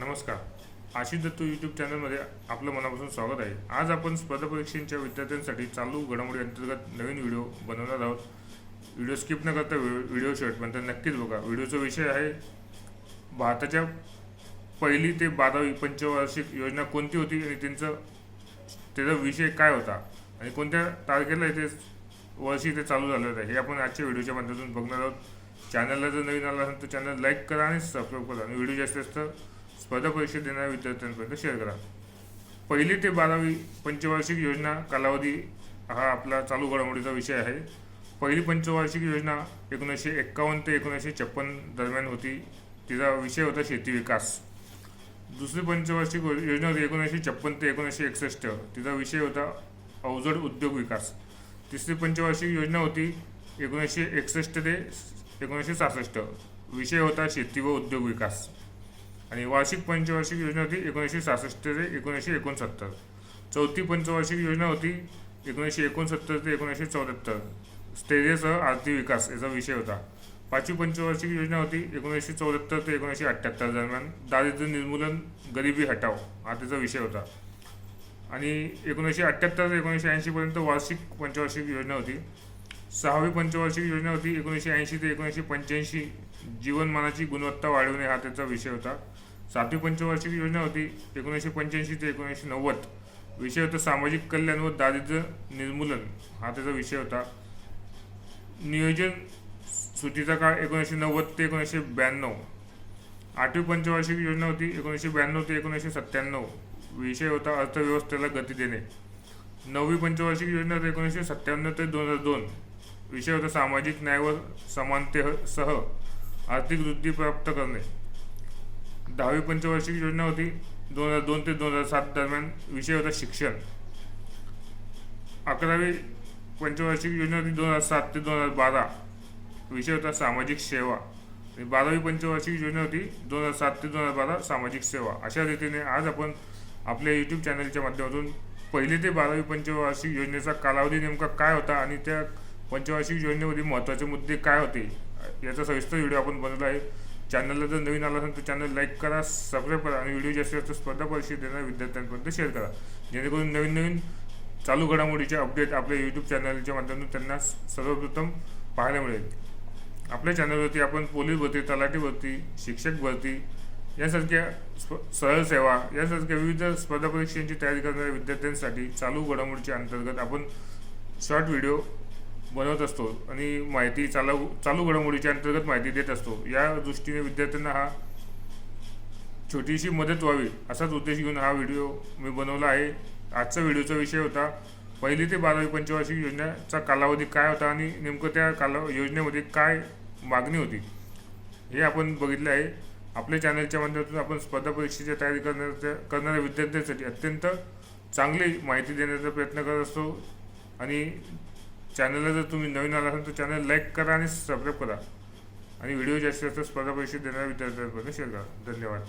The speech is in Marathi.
नमस्कार. आशिष दत्तू यूट्यूब चॅनलमध्ये आपलं मनापासून स्वागत आहे. आज आपण स्पर्धा परीक्षेच्या विद्यार्थ्यांसाठी चालू घडामोडी अंतर्गत नवीन व्हिडिओ बनवणार आहोत. व्हिडिओ स्किप न करता व्हि- व्हिडिओ शेवटपर्यंत नक्कीच बघा. व्हिडिओचा विषय आहे भारताच्या पहिली ते बारावी पंचवार्षिक योजना कोणती होती आणि त्यांचं त्याचा विषय काय होता? आणि कोणत्या तारखेला ते वर्षी ते चालू झालं आहे हे आपण आजच्या व्हिडिओच्या माध्यमातून बघणार आहोत. चॅनलला जर नवीन आला असेल तर चॅनल लाईक करा आणि सबस्क्राईब करा. आणि व्हिडिओ जास्तीत जास्त स्पर्धा परीक्षा देणाऱ्या विद्यार्थ्यांपर्यंत शेअर करा. पहिली ते बारावी पंचवार्षिक योजना कालावधी हा आपला चालू घडामोडीचा विषय आहे. पहिली पंचवार्षिक योजना एकोणीसशे एक्कावन्न ते एकोणीसशे छप्पन दरम्यान होती. तिचा विषय होता शेती विकास. दुसरी पंचवार्षिक योजना होती एकोणीसशे छप्पन ते एकोणीसशे एकसष्ट. तिचा विषय होता अवजड उद्योग विकास. तिसरी पंचवार्षिक योजना होती एकोणीसशे एकसष्ट ते एकोणीसशे सहासष्ट. विषय होता शेती व उद्योग विकास. आणि वार्षिक पंचवार्षिक योजना होती एकोणीसशे सहासष्ट ते एकोणीसशे एकोणसत्तर. चौथी पंचवार्षिक योजना होती एकोणीसशे एकोणसत्तर ते एकोणीसशे चौऱ्याहत्तर. स्थैर्यसह आर्थिक विकास याचा विषय होता. पाचवी पंचवार्षिक योजना होती एकोणीसशे चौऱ्याहत्तर ते एकोणीसशे अठ्ठ्याहत्तर दरम्यान दारिद्र्य निर्मूलन गरिबी हटाव हा त्याचा विषय होता. आणि एकोणीसशे अठ्ठ्याहत्तर ते एकोणीसशे ऐंशीपर्यंत वार्षिक पंचवार्षिक योजना होती. सहावी पंचवार्षिक योजना होती. एकोणीसशे ऐंशी ते एकोणीसशे पंच्याऐंशी जीवनमानाची गुणवत्ता वाढवणे हा त्याचा विषय होता. सातवी पंचवार्षिक योजना होती. एकोणीसशे पंच्याऐंशी ते एकोणीसशे नव्वद विषय होता सामाजिक कल्याण व दारिद्र्य निर्मूलन हा त्याचा विषय होता. नियोजन सुटीचा काळ एकोणीसशे नव्वद ते एकोणीसशे ब्याण्णव आठवी पंचवार्षिक योजना होती. एकोणीसशे ब्याण्णव ते एकोणीसशे सत्त्याण्णव विषय होता अर्थव्यवस्थेला गती देणे. नववी पंचवार्षिक योजना होती. एकोणीसशे सत्त्याण्णव ते दोन हजार दोन विषय होता सामाजिक न्याय व समानतेसह आर्थिक वृद्धी प्राप्त करणे. दहावी पंचवार्षिक योजना होती. दोन हजार दोन ते दोन हजार सात दरम्यान विषय होता शिक्षण. अकरावी पंचवार्षिक योजना होती दोन हजार सात ते दोन हजार बारा. विषय होता सामाजिक सेवा. आणि बारावी पंचवार्षिक योजना होती दोन हजार सात ते दोन हजार बारा सामाजिक सेवा. अशा रीतीने आज आपण आपल्या यूट्यूब चॅनलच्या माध्यमातून पहिले ते बारावी पंचवार्षिक योजनेचा कालावधी नेमका काय होता आणि त्या पंचवार्षिक योजनेमध्ये महत्त्वाचे मुद्दे काय होते? याचा सविस्तर व्हिडिओ आपण बनवला आहे. चॅनलला जर नवीन आला असेल तर चॅनल लाईक करा सबस्क्राईब करा आणि व्हिडिओ जास्तीत जास्त स्पर्धा परीक्षा देणाऱ्या विद्यार्थ्यांपर्यंत शेअर करा. जेणेकरून नवीन नवीन चालू घडामोडीचे अपडेट आपल्या यूट्यूब चॅनलच्या माध्यमातून त्यांना सर्वप्रथम पाहायला मिळेल. आपल्या चॅनलवरती आपण पोलीस भरती तलाठी भरती शिक्षक भरती यासारख्या स्प सरळ सेवा यासारख्या विविध स्पर्धा परीक्षांची तयारी करणाऱ्या विद्यार्थ्यांसाठी चालू घडामोडीच्या अंतर्गत आपण शॉर्ट व्हिडिओ बनवत असतो आणि माहिती चालू चालू घडामोडीच्या अंतर्गत माहिती देत असतो. या दृष्टीने विद्यार्थ्यांना हा छोटीशी मदत व्हावी असाच उद्देश घेऊन हा व्हिडिओ मी बनवला आहे. आजचा व्हिडिओचा विषय होता पहिली ते बारावी पंचवार्षिक योजनेचा कालावधी काय होता आणि नेमकं त्या काला योजनेमध्ये काय मागणी होती? हे आपण बघितलं आहे. आपल्या चॅनलच्या माध्यमातून आपण स्पर्धा परीक्षेची तयारी करण्याच्या करणाऱ्या विद्यार्थ्यांसाठी अत्यंत चांगली माहिती देण्याचा प्रयत्न करत असतो आणि चॅनलला जर तुम्ही नवीन आला असाल तर चॅनल लाईक करा आणि सबस्क्राईब करा. आणि व्हिडिओ जास्तीत जास्त स्पर्धा परीक्षा देणाऱ्या विद्यार्थ्यांपर्यंत शेअर करा. धन्यवाद.